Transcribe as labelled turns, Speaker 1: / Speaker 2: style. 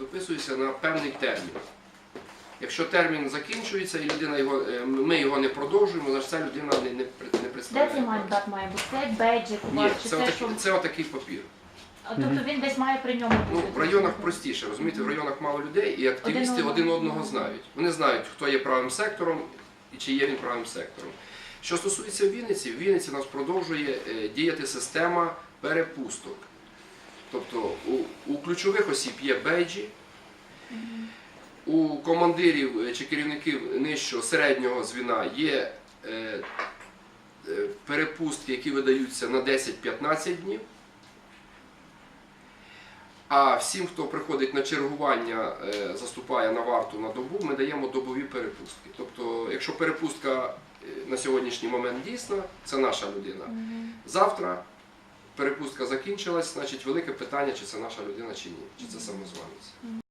Speaker 1: виписується на певний термін. Якщо термін закінчується і людина його, е, ми його не продовжуємо, значить ця людина не, не, не
Speaker 2: Де
Speaker 1: представляє.
Speaker 2: цей мандат має бути? Це бейджик у
Speaker 1: Ні,
Speaker 2: вас, чи
Speaker 1: це,
Speaker 2: це,
Speaker 1: отакий,
Speaker 2: що?
Speaker 1: це отакий папір.
Speaker 2: А, Тобто він десь має при ньому
Speaker 1: Ну,
Speaker 2: бути.
Speaker 1: в районах простіше, розумієте, в районах мало людей і активісти
Speaker 2: Один
Speaker 1: один
Speaker 2: одного.
Speaker 1: одного знають. Вони знають, хто є правим сектором і чи є він правим сектором. Що стосується Вінниці, в Вінниці у нас продовжує е, діяти система перепусток. Тобто у, у ключових осіб є бейджі, у командирів чи керівників нижчого середнього звіна є е, е, перепустки, які видаються на 10-15 днів. А всім, хто приходить на чергування, е, заступає на варту на добу, ми даємо добові перепустки. Тобто, якщо перепустка е, на сьогоднішній момент дійсна, це наша людина. Завтра перепустка закінчилась, значить велике питання, чи це наша людина чи ні, чи це самозванець.